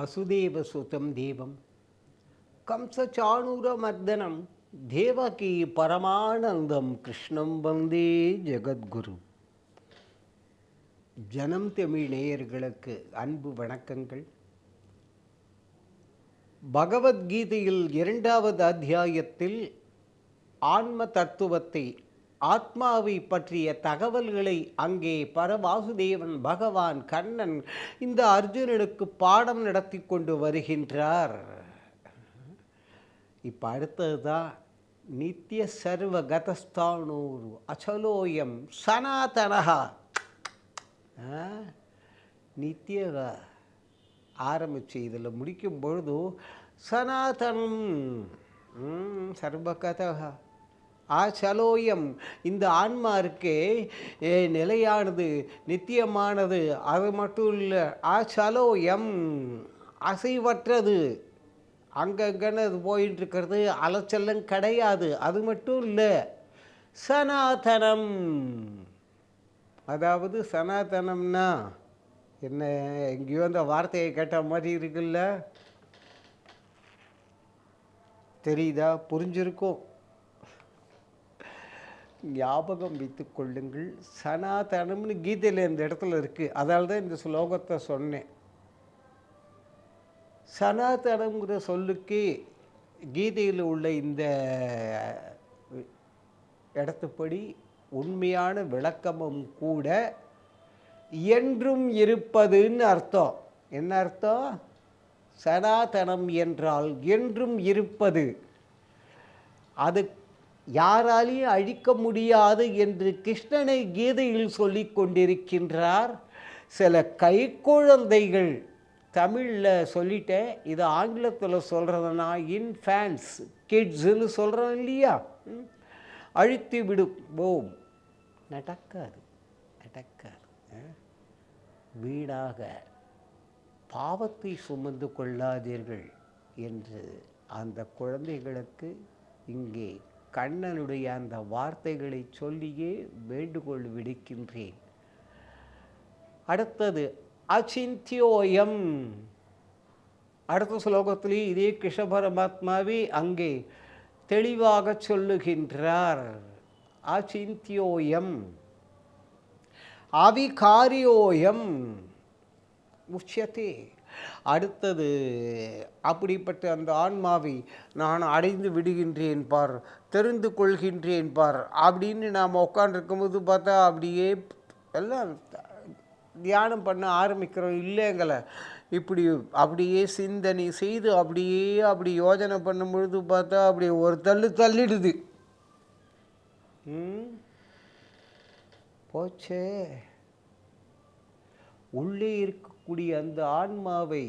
வசுதேவசுதம் தேவம் கம்சச்சாணூரமர்தனம் தேவகி பரமானந்தம் கிருஷ்ணம் வந்தே ஜெகத்குரு ஜனம் தமிழ் நேயர்களுக்கு அன்பு வணக்கங்கள். பகவத்கீதையில் இரண்டாவது அத்தியாயத்தில் ஆன்ம தத்துவத்தை ஆத்மாவை பற்றிய தகவல்களை அங்கே பரவாசுதேவன் பகவான் கண்ணன் இந்த அர்ஜுனனுக்கு பாடம் நடத்தி கொண்டு வருகின்றார். இப்போ அடுத்தது தான் நித்திய சர்வ கதஸ்தானூர் அச்சலோயம் சனாதனகா ஆ, நித்திய ஆரம்பித்து இதில் முடிக்கும் பொழுது சனாதனம். ம், ஆசலோயம் இந்த ஆன்மா இருக்கே நிலையானது நித்தியமானது அது மட்டும் இல்லை ஆசலோயம் அசைவற்றது. அங்கங்கன்னு அது போயிட்டு இருக்கிறது அலைச்சலும் கிடையாது அது மட்டும் இல்லை. சனாதனம். அதாவது சனாதனம்னா என்ன எங்கேயோ அந்த வார்த்தையை கேட்ட மாதிரி இருக்குல்ல? தெரியுதா? புரிஞ்சிருக்கும். ஞாபகம் வைத்து கொள்ளுங்கள். சனாதனம்னு கீதையில் இந்த இடத்துல இருக்குது அதால் தான் இந்த ஸ்லோகத்தை சொன்னேன். சனாதனங்கிற சொல்லுக்கு கீதையில் உள்ள இந்த இடத்துப்படி உண்மையான விளக்கமும் கூட என்றும் இருப்பதுன்னு அர்த்தம். என்ன அர்த்தம்? சனாதனம் என்றால் என்றும் இருப்பது. அது யாராலையும் அழிக்க முடியாது என்று கிருஷ்ணனை கீதையில் சொல்லி கொண்டிருக்கின்றார். சில கைக்குழந்தைகள் தமிழில் சொல்லிட்டேன் இது ஆங்கிலத்தில் சொல்கிறதுனா இன்ஃபேன்ஸ் கிட்ஸுன்னு சொல்கிறோம் இல்லையா? அழித்து விடுவோம். நடக்காது நடக்காது. வீடாக பாவத்தை சுமந்து கொள்ளாதீர்கள் என்று அந்த குழந்தைகளுக்கு இங்கே கண்ணனுடைய அந்த வார்த்தைகளை சொல்லியே வேண்டுகோள் விடுக்கின்றேன். அடுத்தது அச்சிந்தியோயம். அடுத்த ஸ்லோகத்திலே இதே கிருஷ்ண பரமாத்மாவே அங்கே தெளிவாக சொல்லுகின்றார். அச்சிந்தியோயம். அவிகாரியோயம். உச்சத்தே அடுத்தது அப்படிப்பட்ட அந்த ஆன்மாவை நான் அடைந்து விடுகின்றேன் பார் தெரிந்து கொள்கின்றேன் பார் அப்படின்னு நாம் உட்காந்துருக்கும்போது பார்த்தா அப்படியே எல்லாம் தியானம் பண்ண ஆரம்பிக்கிறோம். இல்லைங்கள இப்படி அப்படியே சிந்தனை செய்து அப்படியே அப்படி யோஜனை பண்ணும் பொழுது பார்த்தா அப்படி ஒரு தள்ளு தள்ளிடுது. போச்சே. உள்ளே கூடிய அந்த ஆன்மாவை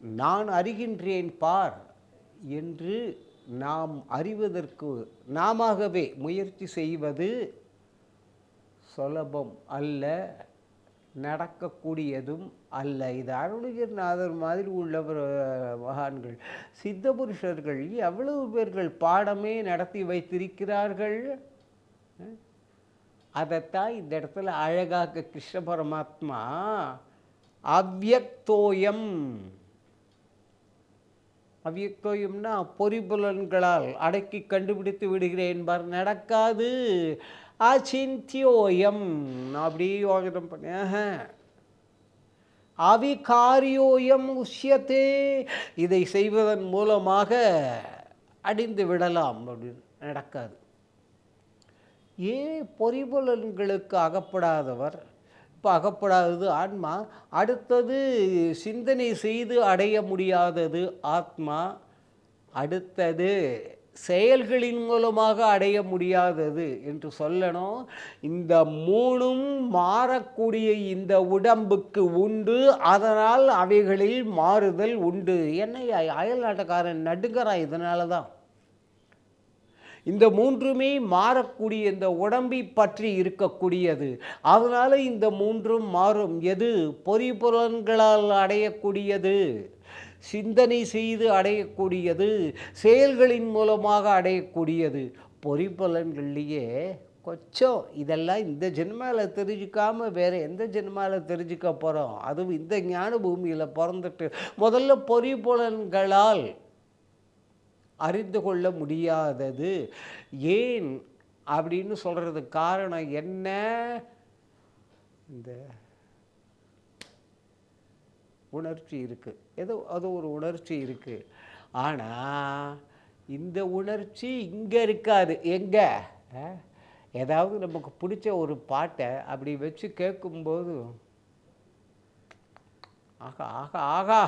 நான் அறிகின்றேன் பார் என்று நாம் அறிவதற்கு நாமாகவே முயற்சி செய்வது சுலபம் அல்ல நடக்கக்கூடியதும் அல்ல. இது அருணகிரிநாதர் மாதிரி உள்ளவர் மகான்கள். சித்த புருஷர்கள் எவ்வளவு பேர்கள் பாடமே நடத்தி வைத்திருக்கிறார்கள்? அதைத்தான் இந்த இடத்துல அழகாக கிருஷ்ண பரமாத்மா அவ்யக்தோயம் அவ்யக்தோயம்னா பொறிபுலன்களால் அடக்கி கண்டுபிடித்து விடுகிறேன் என்பார் நடக்காது. அச்சிந்தியோயம் நான் அப்படியே யோஜனம் பண்ணேன். அவிகாரியோயம் உஷ்யத்தே. இதை செய்வதன் மூலமாக அடிந்து விடலாம் அப்படின்னு. நடக்காது. ஏன் பொறிபுலன்களுக்கு அகப்படாதவர் இப்போ அகப்படாதது ஆன்மா அடுத்தது சிந்தனை செய்து அடைய முடியாதது ஆத்மா அடுத்தது செயல்களின் மூலமாக அடைய முடியாதது என்று சொல்லணும். இந்த மூணும் மாறக்கூடிய இந்த உடம்புக்கு உண்டு அதனால் அவைகளில் மாறுதல் உண்டு. என்ன அயல்நாட்டக்காரன் நடுங்கிறான் இதனால தான் இந்த மூன்றுமே மாறக்கூடிய இந்த உடம்பை பற்றி இருக்கக்கூடியது. அதனால் இந்த மூன்றும் மாறும். எது? பொறிபுலன்களால் அடையக்கூடியது. சிந்தனை செய்து அடையக்கூடியது. செயல்களின் மூலமாக அடையக்கூடியது. பொறிபுலன்கள்லேயே கொஞ்சம் இதெல்லாம் இந்த ஜென்மாவில் தெரிஞ்சுக்காம வேறு எந்த ஜென்மாவில் தெரிஞ்சுக்க போகிறோம் அதுவும் இந்த ஞான பூமியில் பிறந்துட்டு முதல்ல பொறிபுலன்களால் அறிந்து கொள்ள முடியாதது. ஏன் அப்படின்னு சொல்கிறதுக்கு காரணம் என்ன? இந்த உணர்ச்சி இருக்குது ஏதோ அது ஒரு உணர்ச்சி இருக்குது ஆனால் இந்த உணர்ச்சி இங்கே இருக்காது. எங்கே? ஏதாவது நமக்கு பிடிச்ச ஒரு பாட்டை அப்படி வச்சு கேட்கும்போது ஆகா ஆகா ஆகா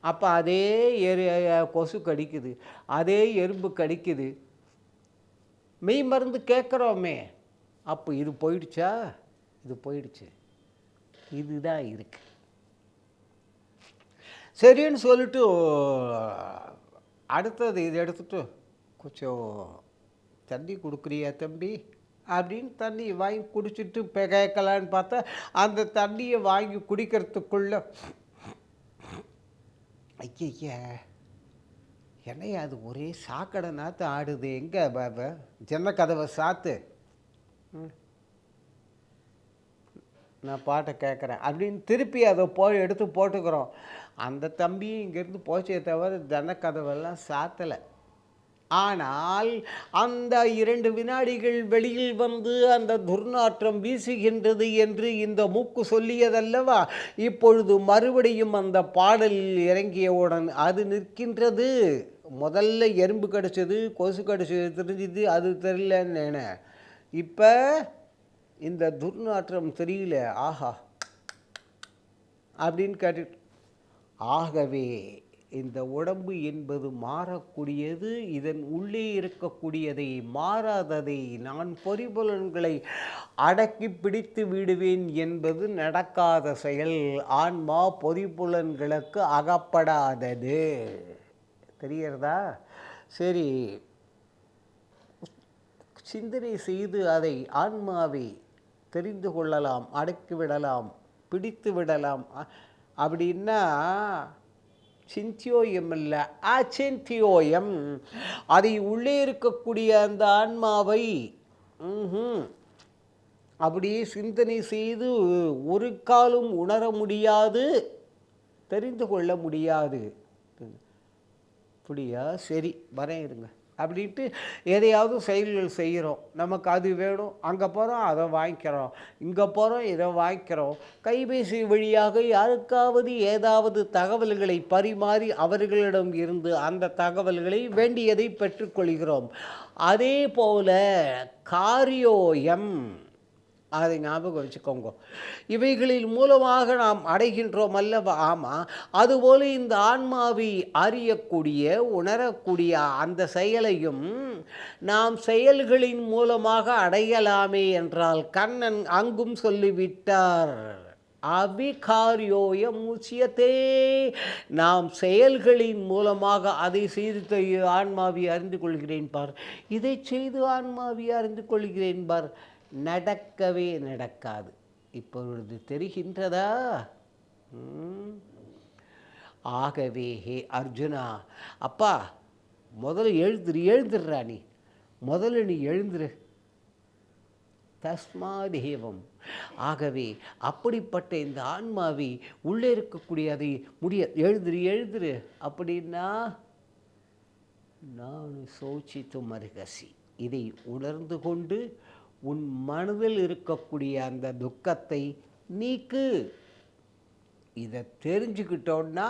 அப்போ அதே எரு கொசு கடிக்குது. அதே எறும்பு கடிக்குது. மெய் மருந்து கேட்குறோமே அப்போ இது போயிடுச்சா? இது போயிடுச்சு. இதுதான் இருக்கு. சரின்னு சொல்லிட்டு அடுத்தது இது எடுத்துட்டு கொஞ்சம் தண்ணி கொடுக்குறியா தம்பி? அப்படின்னு தண்ணி வாங்கி குடிச்சிட்டு இப்போ கேட்கலான்னு பார்த்தா அந்த தண்ணியை வாங்கி குடிக்கிறதுக்குள்ளே ஐயா என்னையா அது? ஒரே சாக்கடை நாற்று ஆடுது. எங்கே பாபா ஜன்ன கதவை சாத்து. நான் பாட்டை கேட்குறேன். அப்படின்னு திருப்பி அதை போய் எடுத்து போட்டுக்கிறோம். அந்த தம்பியும் இங்கேருந்து போச்சே தவிர ஜன்னக்கதவெல்லாம் சாத்தலை. ஆனால் அந்த இரண்டு வினாடிகள் வெளியில் வந்து அந்த துர்நாற்றம் வீசுகின்றது என்று இந்த மூக்கு சொல்லியதல்லவா? இப்பொழுது மறுபடியும் அந்த பாடலில் இறங்கியவுடன் அது நிற்கின்றது. முதல்ல எறும்பு கடிச்சது கொசு கிடச்சது தெரிஞ்சுது அது தெரியலன்னு இப்போ இந்த துர்நாற்றம் தெரியல. ஆஹா. அப்படின்னு கேட்டு ஆகவே இந்த உடம்பு என்பது மாறக்கூடியது இதன் உள்ளே இருக்கக்கூடியதை மாறாததை நான் பொறிபுலன்களை அடக்கி பிடித்து விடுவேன் என்பது நடக்காத செயல். ஆன்மா பொறிபுலன்களுக்கு அகப்படாதது. தெரிகிறதா? சரி. சிந்தனை செய்து அதை ஆன்மாவை தெரிந்து கொள்ளலாம் அடக்கி விடலாம் பிடித்து விடலாம். அப்படின்னா சிந்தியோயம் இல்லை அச்சிந்தியோயம் அதை உள்ளே இருக்கக்கூடிய அந்த ஆன்மாவை ம்ஹும், அப்படியே சிந்தனை செய்து ஒரு காலும் உணர முடியாது தெரிந்து கொள்ள முடியாது. அப்படியா சரி வரேன் இருங்க. அப்படின்ட்டு எதையாவது செயல்கள் செய்கிறோம். நமக்கு அது வேணும். அங்கே போகிறோம் அதை வாங்கிக்கிறோம். இங்கே போகிறோம் இதை வாங்கிக்கிறோம். கைபேசி வழியாக யாருக்காவது ஏதாவது தகவல்களை பரிமாறி அவர்களிடம் இருந்து அந்த தகவல்களை வேண்டியதை பெற்றுக்கொள்கிறோம். அதே போல காரியோயம் அதை ஞாபகம் வச்சுக்கோங்க. இவைகளின் மூலமாக நாம் அடைகின்றோம் அல்லவா? ஆமாம் அதுபோல இந்த ஆன்மாவை அறியக்கூடிய உணரக்கூடிய அந்த செயலையும் நாம் செயல்களின் மூலமாக அடையலாமே என்றால் கண்ணன் அங்கும் சொல்லிவிட்டார். அபிகாரியோய முச்சியத்தே. நாம் செயல்களின் மூலமாக அதை செய்து தை- ஆன்மாவை அறிந்து கொள்கிறேன் பார். இதை செய்து ஆன்மாவை அறிந்து கொள்கிறேன் பார். நடக்கவே நடக்காது. இப்பொழுது தெரிகின்றதா? ஆகவே ஹே அர்ஜுனா அப்பா முதல்ல எழுந்துரு எழுந்துடுறா நீ. முதல்ல நீ எழுந்துரு. தஸ்மாதேவம் ஆகவே அப்படிப்பட்ட இந்த ஆன்மாவை உள்ளே இருக்கக்கூடிய அதை முடிய எழுதுரு எழுதுரு அப்படின்னா நான் சோச்சித்து மருகசி இதை உணர்ந்து கொண்டு உன் மனதில் இருக்கக்கூடிய அந்த துக்கத்தை நீக்கு. இதை தெரிஞ்சுக்கிட்டோன்னா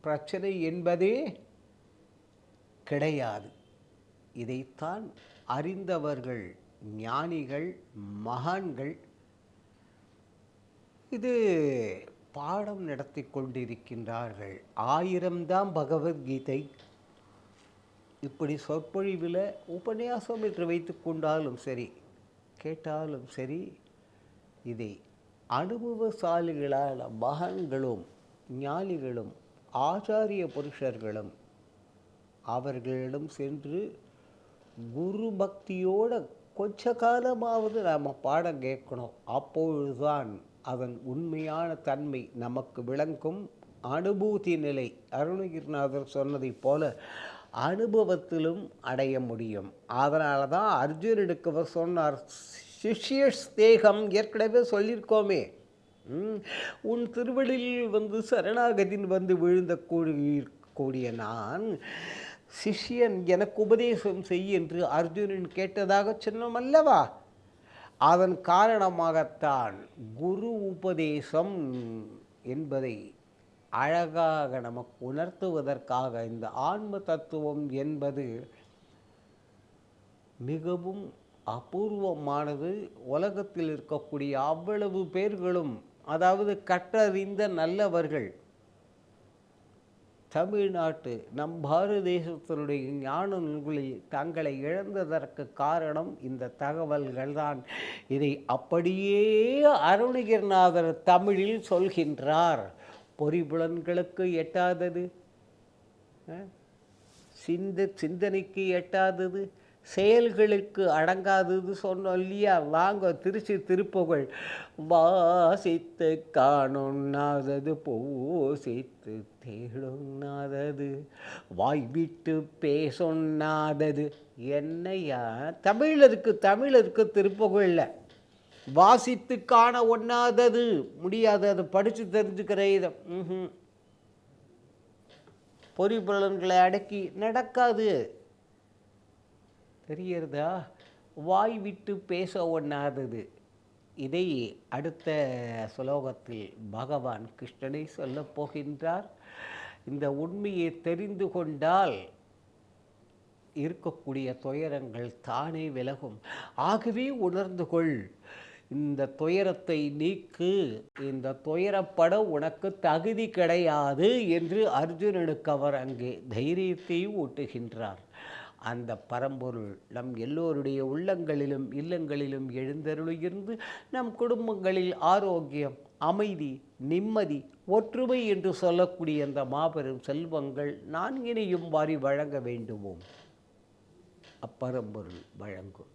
பிரச்சனை என்பதே கிடையாது. இதைத்தான் அறிந்தவர்கள் ஞானிகள் மகான்கள் இது பாடம் நடத்தி கொண்டிருக்கின்றார்கள். ஆயிரம்தான் பகவத்கீதை. இப்படி சொற்பொழிவில் உபன்யாசம் என்று வைத்து கொண்டாலும் சரி கேட்டாலும் சரி இதை அனுபவசாலிகளான மகன்களும் ஞானிகளும் ஆச்சாரிய புருஷர்களும் அவர்களிடம் சென்று குரு பக்தியோட கொஞ்ச காலமாவது நாம் பாடம் கேட்கணும். அப்பொழுதுதான் அதன் உண்மையான தன்மை நமக்கு விளங்கும். அனுபூதி நிலை. அருணகிரிநாதர் சொன்னதைப் போல அனுபவத்திலும் அடைய முடியும். அதனால தான் அர்ஜுனனுக்கு அவர் சொன்னார் சிஷ்ய ஸ்தேகம் ஏற்கனவே சொல்லியிருக்கோமே. உன் திருவடியில் வந்து சரணாகதின் வந்து விழுந்த கூடிய கூடிய நான் சிஷ்யன் எனக்கு உபதேசம் செய் என்று அர்ஜுனன் கேட்டதாக சொன்னோம் அல்லவா? அதன் காரணமாகத்தான் குரு உபதேசம் என்பதை அழகாக நமக்கு உணர்த்துவதற்காக இந்த ஆன்ம தத்துவம் என்பது மிகவும் அபூர்வமானது. உலகத்தில் இருக்கக்கூடிய அவ்வளவு பேர்களும் அதாவது கற்றறிந்த நல்லவர்கள் தமிழ்நாட்டு நம் பாரத தேசத்தினுடைய ஞான நூல்களில் தங்களை இழந்ததற்கு காரணம் இந்த தகவல்கள் தான். இதை அப்படியே அருணகிரிநாதர் தமிழில் சொல்கின்றார். பொறிபுலன்களுக்கு எட்டாதது. சிந்த சிந்தனைக்கு எட்டாதது. செயல்களுக்கு அடங்காதது சொன்னோம் இல்லையா? வாங்க திருச்சி திருப்புகழ். வாசித்து காணுண்ணாதது பூசித்து தேடுண்ணாதது. வாய் விட்டு பேசொண்ணாதது. என்னையா? தமிழருக்கு தமிழருக்கு திருப்புகழில். வாசித்து காண ஒண்ணாதது. முடியாது அதை படித்து தெரிஞ்சுக்கிற இதை ம்ஹும். பொறிபுலன்களை அடக்கி நடக்காது. தெரியறதா? வாய் விட்டு பேச ஒண்ணாதது. இதை அடுத்த சுலோகத்தில் பகவான் கிருஷ்ணனை சொல்லப் போகின்றார். இந்த உண்மையை தெரிந்து கொண்டால் இருக்கக்கூடிய துயரங்கள் தானே விலகும். ஆகவே உணர்ந்து கொள். இந்த துயரத்தை நீக்கு இந்த துயரப்பட உனக்கு தகுதி கிடையாது என்று அர்ஜுனனுக்கு அவர் அங்கே தைரியத்தை ஊட்டுகின்றார். அந்த பரம்பொருள் நம் எல்லோருடைய உள்ளங்களிலும் இல்லங்களிலும் எழுந்தருளியிருந்து நம் குடும்பங்களில் ஆரோக்கியம் அமைதி நிம்மதி ஒற்றுமை என்று சொல்லக்கூடிய அந்த மாபெரும் செல்வங்கள் நான்கினையும் வாரி வழங்க வேண்டுவோம். அப்பரம்பொருள் வழங்கும்.